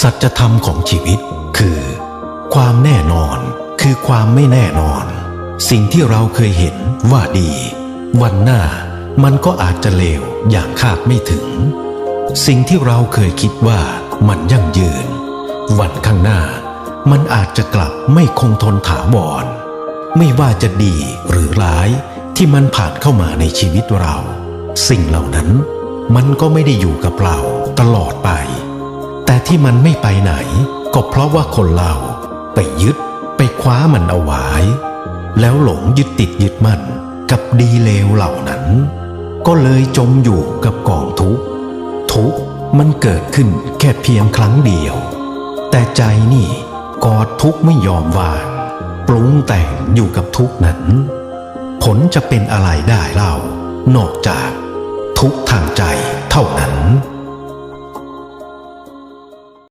สัจธรรมของชีวิตคือ ความแน่นอนคือความไม่แน่นอน สิ่งที่เราเคยเห็นว่าดี วันหน้ามันก็อาจจะเลวอย่างคาดไม่ถึง สิ่งที่เราเคยคิดว่ามันยั่งยืน วันข้างหน้า มันอาจจะกลับไม่คงทนถาวร ไม่ว่าจะดีหรือร้ายที่มันผ่านเข้ามาในชีวิตเรา สิ่งเหล่านั้นมันก็ไม่ได้อยู่กับเรา ที่มันไม่ไปไหน ก็เพราะว่าคนเราไปยึดไปคว้ามันเอาไว้แล้วหลงยึดติดยึดมั่นกับดีเลวเหล่านั้น ก็เลยจมอยู่กับกองทุกข์ทุกข์มันเกิดขึ้นแค่เพียงครั้งเดียว แต่ใจนี่กอดทุกข์ไม่ยอมวางปรุงแต่งอยู่กับทุกข์นั้น ผลจะเป็นอะไรได้เล่านอกจากทุกข์ทางใจเท่านั้น